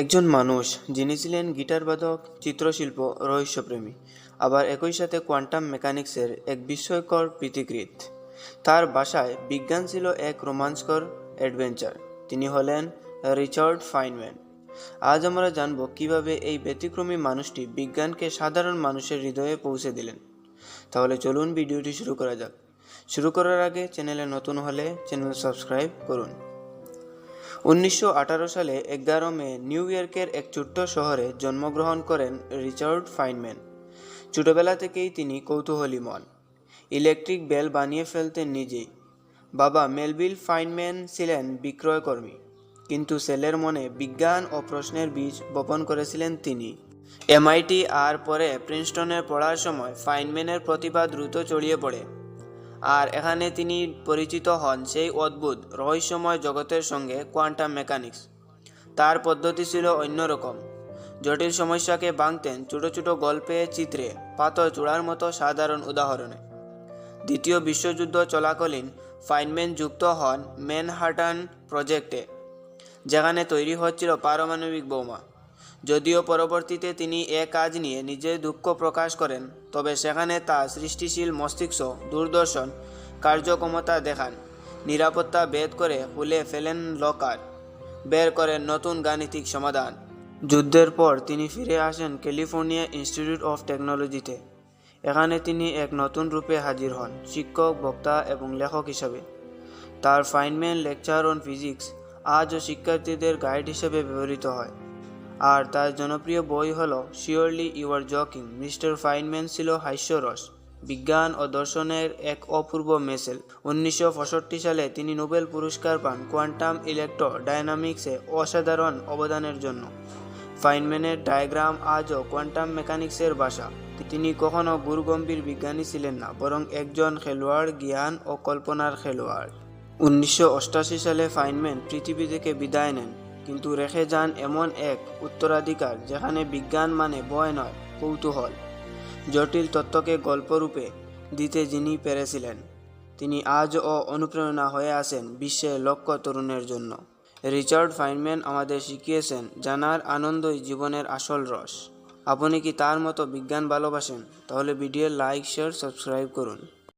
একজন মানুষ, যিনি ছিলেন গিটারবাদক চিত্রশিল্প, রহস্যপ্রেমী, আবার একই সাথে কোয়ান্টাম মেকানিক্সের এক বিস্ময়কর পৃথিকৃত তার বাসায় বিজ্ঞান ছিল এক রোমাঞ্চকর অ্যাডভেঞ্চার। তিনি হলেন রিচার্ড ফাইনম্যান। আজ আমরা জানব কীভাবে এই ব্যতিক্রমী মানুষটি বিজ্ঞানকে সাধারণ মানুষের হৃদয়ে পৌঁছে দিলেন। তাহলে চলুন ভিডিওটি শুরু করা যাক। শুরু করার আগে চ্যানেলে নতুন হলে চ্যানেল সাবস্ক্রাইব করুন। উনিশশো আঠারো সালে এগারো মে নিউ ইয়র্কের এক ছোট্ট শহরে জন্মগ্রহণ করেন রিচার্ড ফাইনম্যান। ছোটবেলা থেকেই তিনি কৌতূহলী মন। ইলেকট্রিক বেল বানিয়ে ফেলতেন নিজেই। বাবা মেলবিল ফাইনম্যান ছিলেন বিক্রয়কর্মী, কিন্তু ছেলের মনে বিজ্ঞান ও প্রশ্নের বীজ বপন করেছিলেন তিনি। এমআইটি আর পরে প্রিন্সটনে পড়ার সময় ফাইনম্যানের প্রতিভা দ্রুত ছড়িয়ে পড়ে। আর এখানে তিনি পরিচিত হন সেই অদ্ভুত, রহস্যময় জগতের সঙ্গে কোয়ান্টাম মেকানিক্স। তার পদ্ধতি ছিল অন্যরকম। জটিল সমস্যাকে ভাঙতেন ছোটো ছোটো গল্পে চিত্রে, পাথর চূড়ার মতো সাধারণ উদাহরণে। দ্বিতীয় বিশ্বযুদ্ধ চলাকালীন ফাইনম্যান যুক্ত হন ম্যানহাটান প্রজেক্টে, যেখানে তৈরি হচ্ছিল পারমাণবিক বোমা। যদিও পরবর্তীতে তিনি এ কাজ নিয়ে নিজের দুঃখ প্রকাশ করেন, তবে সেখানে তার সৃষ্টিশীল মস্তিষ্ক, দূরদর্শন, কার্যক্ষমতা দেখান, নিরাপত্তা ভেদ করে খুলে ফেলেন লকার, বের করেন নতুন গাণিতিক সমাধান। যুদ্ধের পর তিনি ফিরে আসেন ক্যালিফোর্নিয়া ইনস্টিটিউট অফ টেকনোলজিতে। এখানে তিনি এক নতুন রূপে হাজির হন, শিক্ষক, বক্তা এবং লেখক হিসাবে। তার ফাইনম্যান লেকচার অন ফিজিক্স আজও শিক্ষার্থীদের গাইড হিসেবে ব্যবহৃত হয়। আর তার জনপ্রিয় বই হল surely you are joking mister Feynman ছিল হাস্যরস, বিজ্ঞান ও দর্শনের এক অপূর্ব মেসেল। উনিশশো পঁয়ষট্টি সালে তিনি নোবেল পুরস্কার পান কোয়ান্টাম ইলেকট্রো ডায়নামিক্সে অসাধারণ অবদানের জন্য। ফাইনম্যানের ডায়াগ্রাম আজও কোয়ান্টাম মেকানিক্সের ভাষা তিনি কখনো গুরুগম্ভীর বিজ্ঞানী ছিলেন না, বরং একজন খেলোয়াড়, জ্ঞান ও কল্পনার খেলোয়াড়। উনিশশো সালে ফাইনম্যান পৃথিবী থেকে বিদায় নেন। কিন্তু রেখে যান এমন এক উত্তরাধিকার যেখানে বিজ্ঞান মানে বয় নয়, কৌতূহল। জটিল তত্ত্বকে গল্পরূপে দিতে যিনি পেরেছিলেন, তিনি আজও অনুপ্রেরণা হয়ে আছেন বিশ্বের লক্ষ তরুণের জন্য। রিচার্ড ফাইনম্যান আমাদের শিখিয়েছেন, জানার আনন্দই জীবনের আসল রস। আপনি কি তার মতো বিজ্ঞান ভালোবাসেন? তাহলে ভিডিও লাইক, শেয়ার, সাবস্ক্রাইব করুন।